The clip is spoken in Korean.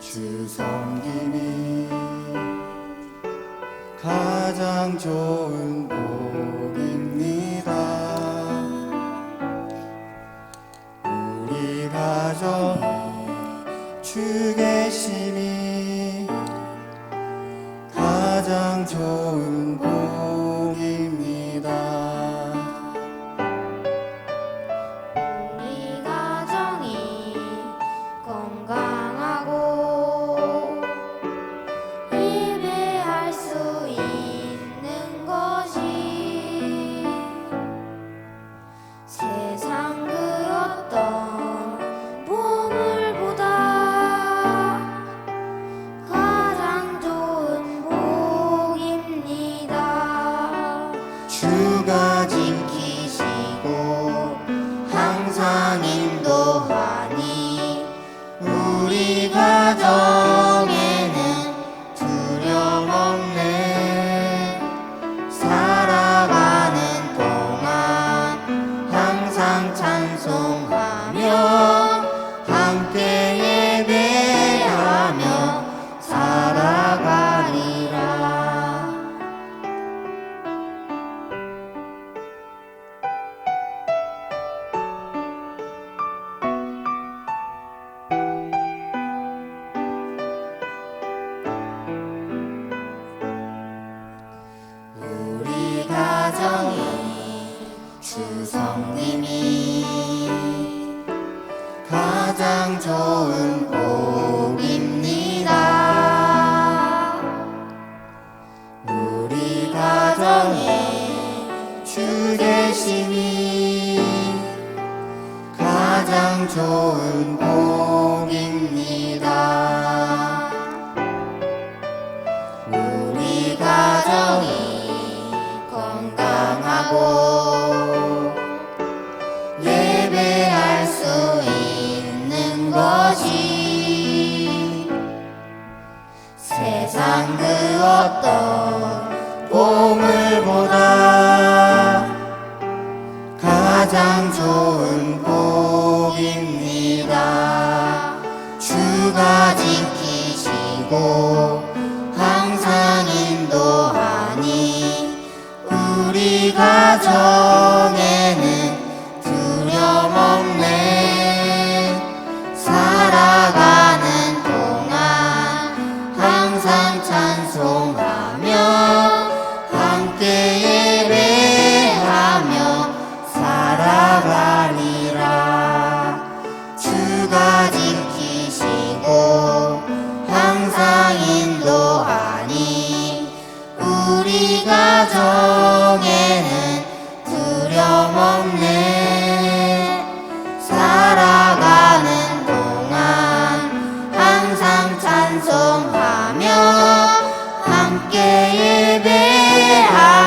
주 섬김이 가장 좋은 복입니다. 우리 가정에 주 계심이 주가 지키시고 항상 인도하니 우리 가정 가장 좋은 복입니다. 우리 가정에 주 계심이 가장 좋은 복 가장 좋은 복입니다. 주가 지키시고 항상 인도하니 우리 가정 가정에는 두려움 없네. 살아가는 동안 항상 찬송하며 함께 예배하